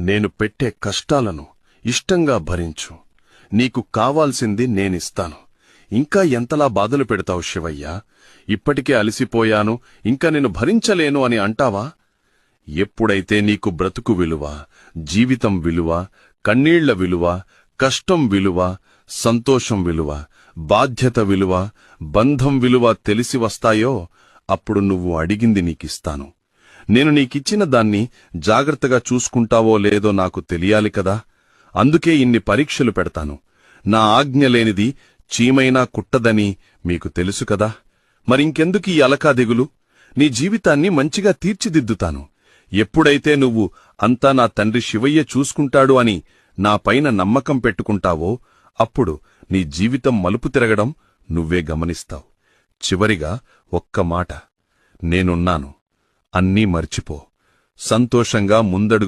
నేను పెట్టే కష్టాలను ఇష్టంగా భరించు. నీకు కావాల్సింది నేనిస్తాను. ఇంకా ఎంతలా బాధలు పెడతావు శివయ్య? ఇప్పటికే అలసిపోయాను ఇంకా నేను భరించలేను అని అంటావా? ఎప్పుడైతే నీకు బ్రతుకు విలువ జీవితం విలువ కన్నీళ్ళ విలువ కష్టం విలువ సంతోషం విలువ బాధ్యత విలువ బంధం విలువ తెలిసి వస్తాయో అప్పుడు నువ్వు అడిగింది నీకిస్తాను. నేను నీకిచ్చిన దాన్ని జాగ్రత్తగా చూసుకుంటావో లేదో నాకు తెలియాలి కదా. అందుకే ఇన్ని పరీక్షలు పెడతాను. నా ఆజ్ఞ లేనిది చీమైనా కుట్టదని మీకు తెలుసు కదా. ఈ అలకా దిగులు నీ జీవితాన్ని మంచిగా తీర్చిదిద్దుతాను. ఎప్పుడైతే నువ్వు అంతా నా తండ్రి శివయ్య చూసుకుంటాడు అని నా పైన నమ్మకం పెట్టుకుంటావో అప్పుడు నీ జీవితం మలుపు తిరగడం నువ్వే గమనిస్తావు. చివరిగా ఒక్క మాట. నేనున్నాను. అన్నీ మర్చిపో. సంతోషంగా ముందడుగు